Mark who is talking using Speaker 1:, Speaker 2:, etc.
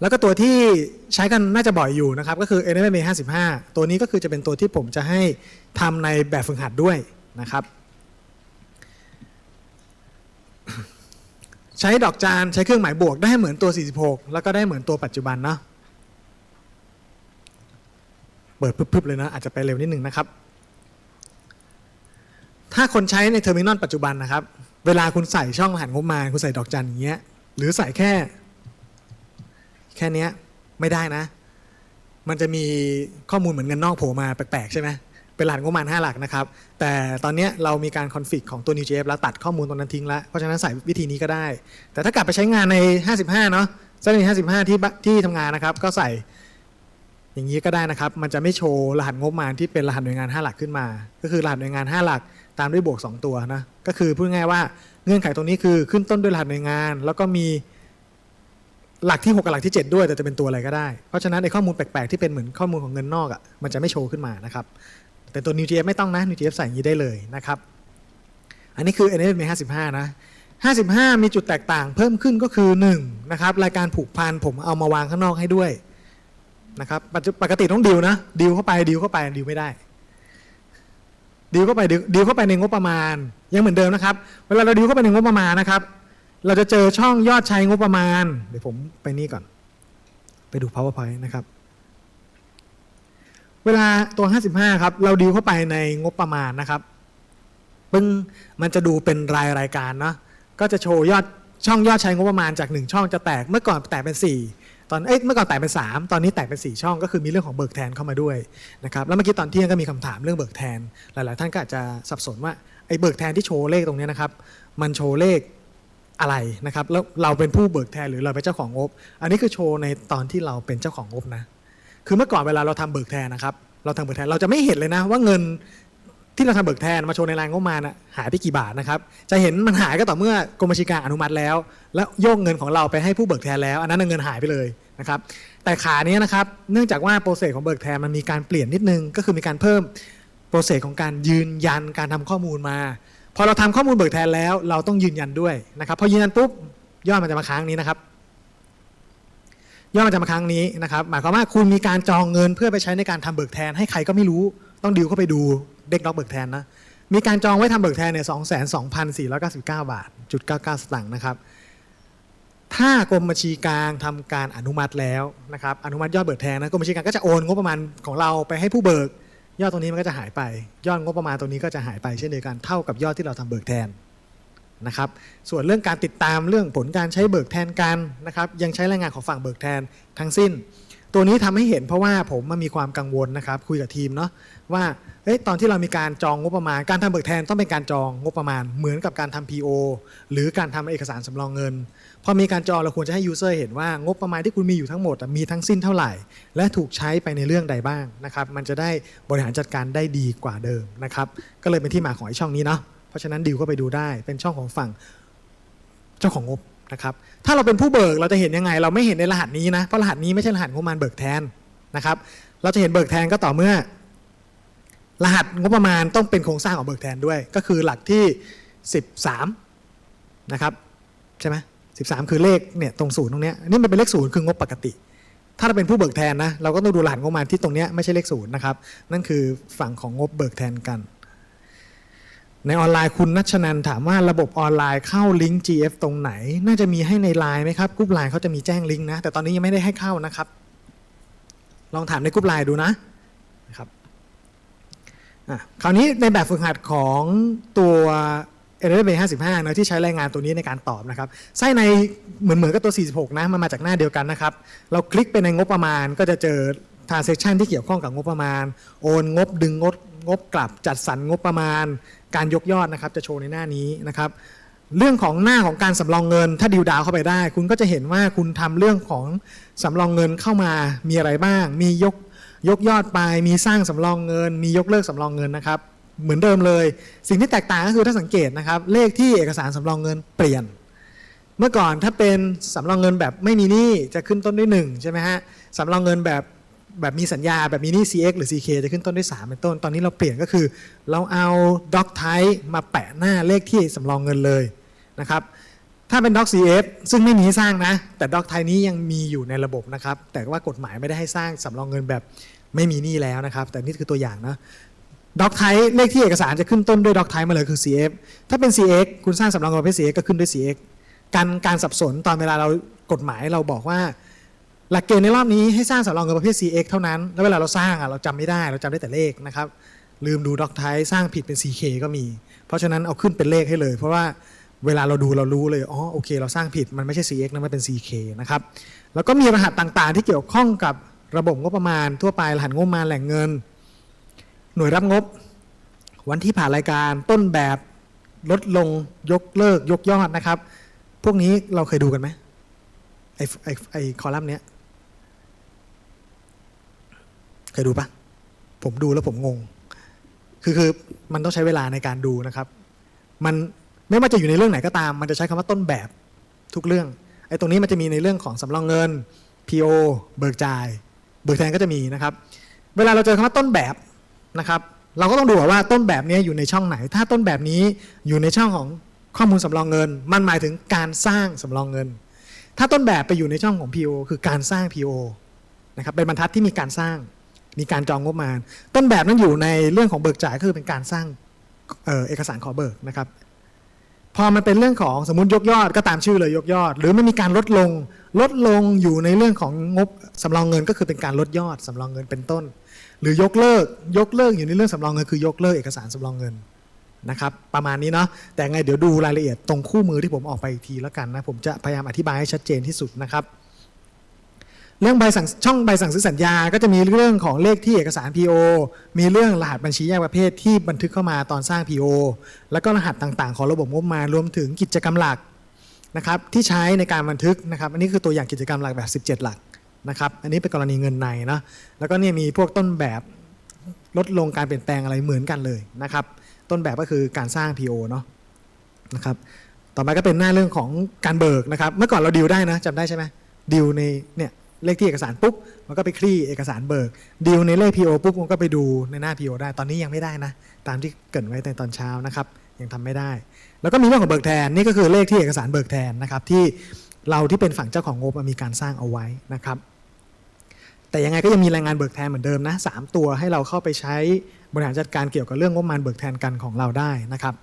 Speaker 1: แล้วก็ตัวที่ใช้กันน่าจะบ่อยอยู่นะครับ ก็คือ NFMA 55 ตัวนี้ก็คือจะเป็นตัวที่ผมจะให้ทำในแบบฝึกหัดด้วยนะครับ ใช้ดอกจานใช้เครื่องหมายบวกได้เหมือนตัว 46 แล้วก็ได้เหมือนตัวปัจจุบันเนาะเปิดพึบๆเลยนะ อาจจะไปเร็วนิดนึงนะครับ ถ้าคนใช้ในเทอร์มินอลปัจจุบันนะครับ เวลาคุณใส่ช่องรหัสงบมา คุณใส่ดอกจันอย่างเงี้ยหรือใส่แค่ ค่เนี้ยไม่ได้นะ มันจะมีข้อมูลเหมือนเงินนอกโผล่มาแปลกๆใช่ไหมเป็นรหัสงบประมาณ5หลักนะครับ แต่ตอนเนี้ยเรามีการคอนฟิกของตัว New.js แล้วตัดข้อมูลตรงนั้นทิ้งแล้ว เพราะฉะนั้นใส่วิธีนี้ก็ได้ แต่ถ้ากลับไปใช้งานใน 55 เนาะเส้นใน55ที่ที่ทำงานนะครับ ก็ใส่อย่างนี้ก็ได้นะครับ มันจะไม่โชว์รหัสงบประมาณที่เป็นรหัสหน่วยงาน 5 หลักขึ้นมา ก็คือรหัสหน่วยงาน 5 หลักตามด้วยบวก 2 ตัวนะ ก็คือพูดง่ายว่าเงื่อนไขตรงนี้คือขึ้นต้นด้วยรหัสหน่วยงาน แล้วก็มี หลักที่ 6 กับหลักที่ 7 ด้วยแต่จะเป็นตัวอะไรก็ได้ เพราะฉะนั้นในข้อมูลแปลกๆ ที่เป็นเหมือนข้อมูลของเงินนอกอะมันจะไม่โชว์ขึ้นมานะครับ แต่ตัว New.js ไม่ต้องนะ New.js ใส่อย่างนี้ได้เลยนะครับ อันนี้คือ NFMA 55 นะ 55 มีจุดแตกต่างเพิ่มขึ้นก็คือ 1 นะครับ รายการผูกพันผมเอามาวางข้างนอกให้ด้วยนะครับปกติต้องดิวนะดิวเข้าไปดิวเข้าไปดิวไม่ได้ดิวเข้าไปดิวดิวเข้าไปในงบประมาณยังเหมือนเดิมนะครับ เวลาเราดิวเข้าไปในงบประมาณนะครับ เราจะเจอช่องยอดใช้งบประมาณ เดี๋ยวผมไปนี่ก่อน ไปดู powerpoint นะครับ เวลาตัว 55 ครับ เราดิวเข้าไปในงบประมาณนะครับปึ้งมันจะดูเป็นรายรายการเนาะก็จะโชว์ยอดช่องยอดใช้งบประมาณจาก 1 ช่องจะแตกเมื่อก่อนแตกเป็น 4 ตอนเอ๊ะเมื่อก่อนแตกเป็น 3 ตอนนี้แตกเป็น 4 ช่องก็คือมีเรื่องของเบิกแทนเข้ามาด้วยนะครับแล้วเมื่อกี้ตอนเที่ยงก็มีคำถามเรื่องเบิกแทน หลาย ๆ ท่านก็อาจจะสับสนว่าไอ้เบิกแทนที่โชว์เลขตรงนี้นะครับมันโชว์เลข อะไรนะครับแล้วเราเป็นผู้เบิกแทนหรือเราเป็นเจ้าของงบ อันนี้คือโชว์ในตอนที่เราเป็นเจ้าของงบนะ คือเมื่อก่อนเวลาเราทำเบิกแทนนะครับ เราทำเบิกแทนเราจะไม่เห็นเลยนะ ว่าเงินที่เราทำเบิกแทนมาโชว์ในรายงบมานะหายไปกี่บาทนะครับ จะเห็นมันหายก็ต่อเมื่อกรมบัญชีกลารอนุมัติแล้ว แล้วโยกเงินของเราไปให้ผู้เบิกแทนแล้ว อันนั้นเงินหายไปเลยนะครับ แต่ขานี้นะครับ เนื่องจากว่าโปรเซสของเบิกแทนมันมีการเปลี่ยนนิดนึง ก็คือมีการเพิ่มโปรเซสของการยืนยันการทำข้อมูลมา พอเราทำข้อมูลเบิกแทนแล้ว เราต้องยืนยันด้วยนะครับพอยืนยันปุ๊บยอดมันจะมาค้างนี้นะครับยอดมันจะมาครั้งนี้นะครับ หมายความว่าคุณมีการจองเงินเพื่อไปใช้ในการทำเบิกแทน ให้ใครก็ไม่รู้ต้องดิวเข้าไปดูเด็กล็อกเบิกแทนนะมีการจองไว้ทำเบิกแทนเนี่ยสองแสนสองพันสี่ร้อยเก้าสิบเก้าบาทจุดเก้าเก้าสตางค์นะครับถ้ากรมบัญชีกลางทำการอนุมัติแล้วนะครับอนุมัติยอดเบิกแทนนะกรมบัญชีกลางก็จะโอนงบประมาณของเราไปให้ผู้เบิก ยอดตรงนี้มันก็จะหายไป ยอดงบประมาณตรงนี้ก็จะหายไปเช่นเดียวกันเท่ากับยอดที่เราทำเบิกแทนนะครับ ส่วนเรื่องการติดตามเรื่องผลการใช้เบิกแทนกันนะครับ ยังใช้รายงานของฝั่งเบิกแทนทั้งสิ้น ตัวนี้ทำให้เห็นเพราะว่าผมมันมีความกังวลนะครับ คุยกับทีมเนาะว่าเอ้ยตอนที่เรามีการจองงบประมาณ การทำเบิกแทนต้องเป็นการจองงบประมาณ เหมือนกับการทำ PO หรือการทำเอกสารสำรองเงินพอมีการจองเราควรจะให้ยูเซอร์เห็นว่างบประมาณที่คุณมีอยู่ทั้งหมดมีทั้งสิ้นเท่าไหร่ และถูกใช้ไปในเรื่องใดบ้างนะครับ มันจะได้บริหารจัดการได้ดีกว่าเดิมนะครับ ก็เลยเป็นที่มาของไอ้ช่องนี้เนาะเพราะฉะนั้นดิวก็ไปดูได้เป็นช่องของฝั่งเจ้าของงบ นะครับถ้าเราเป็นผู้เบิกเราจะเห็นยังไง เราไม่เห็นในรหัสนี้นะเพราะรหัสนี้ไม่ใช่รหัสงบประมาณเบิกแทนนะครับ เราจะเห็นเบิกแทนก็ต่อเมื่อ รหัสงบประมาณต้องเป็นโครงสร้างของเบิกแทนด้วย ก็คือหลักที่ 13นะครับใช่ไหม13คือเลขเนี่ยตรงศูนย์ตรงเนี้ยนี่มันเป็นเลขศูนย์คืองบปกติ ถ้าเราเป็นผู้เบิกแทนนะเราก็ต้องดูรหัสงบประมาณที่ตรงเนี้ยไม่ใช่เลขศูนย์นะครับนั่นคือฝั่งของงบเบิกแทนกัน ในออนไลน์คุณนัชนันถามว่าระบบออนไลน์เข้าลิงก์ GF ตรงไหน น่าจะมีให้ในไลน์ไหมครับกรุ๊ปไลน์เขาจะมีแจ้งลิงก์นะ แต่ตอนนี้ยังไม่ได้ให้เข้านะครับ ลองถามในกรุ๊ปไลน์ดูนะนะครับคราวนี้ในแบบฝึกหัดของตัว n l b 55นะที่ใช้รายงานตัวนี้ในการตอบนะครับไส้ในเหมือนเหมือนกับตัว 46 นะมันมาจากหน้าเดียวกันนะครับ เราคลิกไปในงบประมาณก็จะเจอ transaction ที่เกี่ยวข้องกับงบประมาณ โอนงบดึงงบ งบกลับจัดสรรงบประมาณ การยกยอดนะครับจะโชว์ในหน้านี้นะครับเรื่องของหน้าของการสำรองเงิน ถ้าดิวดาวเข้าไปได้ คุณก็จะเห็นว่าคุณทำเรื่องของสำรองเงินเข้ามามีอะไรบ้าง มียกยกยอดไปมีสร้างสำรองเงิน มียกเลิกสำรองเงินนะครับ เหมือนเดิมเลย สิ่งที่แตกต่างก็คือถ้าสังเกตนะครับ เลขที่เอกสารสำรองเงินเปลี่ยน เมื่อก่อนถ้าเป็นสำรองเงินแบบไม่มีหนี้จะขึ้นต้นด้วย1ใช่ไหมฮะสำรองเงินแบบ แบบมีสัญญาแบบมีนี้ CX หรือ CK จะขึ้นต้นด้วย 3 เป็นต้น ตอนนี้เราเปลี่ยนก็คือ เราเอา doc type มาแปะหน้าเลขที่สำรองเงินเลยนะครับถ้าเป็น Doc CF ซึ่งไม่มีสร้างนะ แต่ Doc ไทนี้ยังมีอยู่ในระบบนะครับ แต่ว่ากฎหมายไม่ได้ให้สร้างสำรองเงินแบบไม่มีหนี้แล้วนะครับ แต่นี่คือตัวอย่างนะด็อกไทเลขที่เอกสารจะขึ้นต้นด้วยด็อกไทมาเลยคือ CF ถ้าเป็น CX คุณสร้างสำรองเงินประเภท CX ก็ขึ้นด้วย CX การการสับสนตอนเวลาเรากฎหมายเราบอกว่า หลักเกณฑ์ในรอบนี้ให้สร้างสำรองเงินประเภท CX เท่านั้น แล้วเวลาเราสร้างอะเราจำไม่ได้ เราจำได้แต่เลขนะครับ ลืมดูด็อกไทสร้างผิดเป็น CK ก็มี เพราะฉะนั้นเอาขึ้นเป็นเลขให้เลย เพราะว่าเวลาเราดูเรารู้เลย อ๋อ โอเค เราสร้างผิด มันไม่ใช่ CX นะมันเป็น CK นะครับ แล้วก็มีรหัสต่างๆ ที่เกี่ยวข้องกับระบบงบประมาณทั่วไป รหัสงบประมาณแหล่งเงิน หน่วยรับงบ วันที่ผ่านรายการ ต้นแบบ ลดลง ยกเลิก ยกยอดนะครับ พวกนี้เราเคยดูกันไหมไอ้ไอไอคอลัมน์เนี้ยเค ยดูปะผมดูแล้วผมงง คือคือมันต้องใช้เวลาในการดูนะครับ มันไม่ว่าจะอยู่ในเรื่องไหนก็ตาม มันจะใช้คำว่าต้นแบบทุกเรื่องไอ้ตรงนี้มันจะมีในเรื่องของสำรองเงิน PO เบิกจ่าย เบิกแทนก็จะมีนะครับ เวลาเราเจอคำว่าต้นแบบนะครับ เราก็ต้องดูว่าต้นแบบนี้อยู่ในช่องไหน ถ้าต้นแบบนี้อยู่ในช่องของข้อมูลสำรองเงิน มันหมายถึงการสร้างสำรองเงิน ถ้าต้นแบบไปอยู่ในช่องของ PO คือการสร้าง PO นะครับเป็นบรรทัดที่มีการสร้าง มีการจองงบมาต้นแบบนั้นอยู่ในเรื่องของเบิกจ่ายคือเป็นการสร้างเออเอกสารขอเบิกนะครับ พอมันเป็นเรื่องของสมมติยกยอดก็ตามชื่อเลยยกยอด หรือไม่มีการลดลงลดลงอยู่ในเรื่องของงบสำรองเงินก็คือเป็นการลดยอดสำรองเงินเป็นต้น หรือยกเลิกยกเลิกอยู่ในเรื่องสำรองเงินคือยกเลิกเอกสารสำรองเงินนะครับประมาณนี้เนาะแต่ไงเดี๋ยวดูรายละเอียดตรงคู่มือที่ผมออกไปอีกทีแล้วกันนะผมจะพยายามอธิบายให้ชัดเจนที่สุดนะครับ เรื่องใบสั่งช่องใบสั่งซื้อสัญญา ก็จะมีเรื่องของเลขที่เอกสาร PO มีเรื่องรหัสบัญชีแยกประเภทที่บันทึกเข้ามาตอนสร้าง PO แล้วก็รหัสต่างๆ ของระบบงบมารวมถึงกิจกรรมหลักนะครับที่ใช้ในการบันทึกนะครับอันนี้คือตัวอย่างกิจกรรมหลักแบบ 17 หลักนะครับอันนี้เป็นกรณีเงินในเนาะแล้วก็เนี่ยมีพวกต้นแบบลดลงการเปลี่ยนแปลงอะไรเหมือนกันเลยนะครับต้นแบบก็คือการสร้าง PO เนาะนะครับต่อไปก็เป็นหน้าเรื่องของการเบิกนะครับเมื่อก่อนเราดิวได้นะจำได้ใช่ไหมดิวในเนี่ย เลขที่เอกสารปุ๊บมันก็ไปคลี่เอกสารเบิกดิวในเลข PO ปุ๊บมันก็ไปดูในหน้า PO ได้ตอนนี้ยังไม่ได้นะ ตามที่เกรินไว้ในตอนเช้านะครับ ยังทำไม่ได้ แล้วก็มีเรื่องของเบิกแทนนี่ก็คือเลขที่เอกสารเบิกแทนนะครับที่เราที่เป็นฝั่งเจ้าของงบมีการสร้างเอาไว้นะครับ แต่ยังไงก็ยังมีรายงานเบิกแทนเหมือนเดิมนะสามตัวให้เราเข้าไปใช้บริหารจัดการเกี่ยวกับเรื่องงบประมาณเบิกแทนกันของเราได้นะครับ